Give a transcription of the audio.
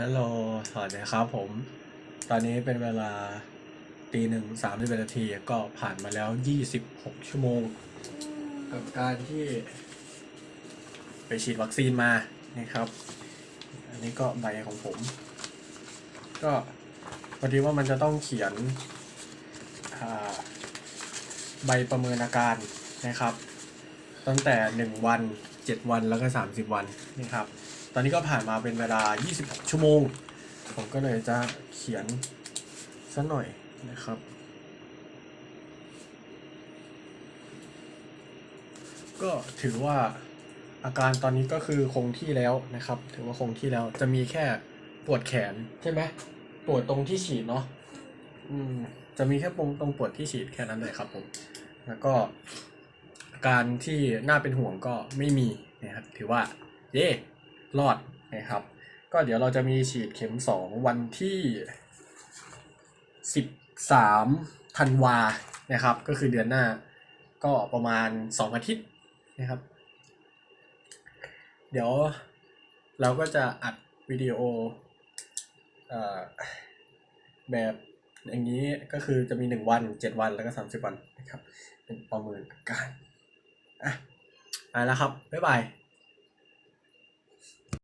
ฮัลโหล สวัสดีครับผม ตอนนี้เป็นเวลาตีหนึ่งสามสิบนาทีก็ผ่านมาแล้วยี่สิบหกชั่วโมง กับการที่ ไปฉีดวัคซีนมานะครับ อันนี้ก็ใบของผม ก็พอดีว่ามันจะต้องเขียนใบประเมินอาการนะครับ ตั้งแต่1วัน 7 วันแล้วก็ 30 วันนะครับ ตอนนี้ก็ผ่านมาเป็นเวลา 26 ชั่วโมง ผมก็เลยจะเขียนสักหน่อยนะครับ ก็ถือว่าอาการตอนนี้ก็คือคงที่แล้วนะครับ ถือว่าคงที่แล้วจะมีแค่ปวดแขนใช่ไหมปวดตรงที่ฉีดเนาะอืมจะมีแค่ตรงตรงปวดที่ฉีดแค่นั้นเลยครับผม แล้วก็ การที่น่าเป็นห่วงก็ไม่มีนะครับถือว่าเย่รอดนะครับ ก็เดี๋ยวเราจะมีฉีดเข็มสองวันที่สิบสามธันวานะครับ ก็คือเดือนหน้าก็ประมาณสองอาทิตย์นะครับ เดี๋ยวเราก็จะอัดวิดีโออแบบอย่างนี้ก็คือจะมีหนึ่งวันเจ็ดวันแล้วก็สามสิบวันนะครับ เป็นประเมินการ อะไปแล้วครับ บ๊ายบาย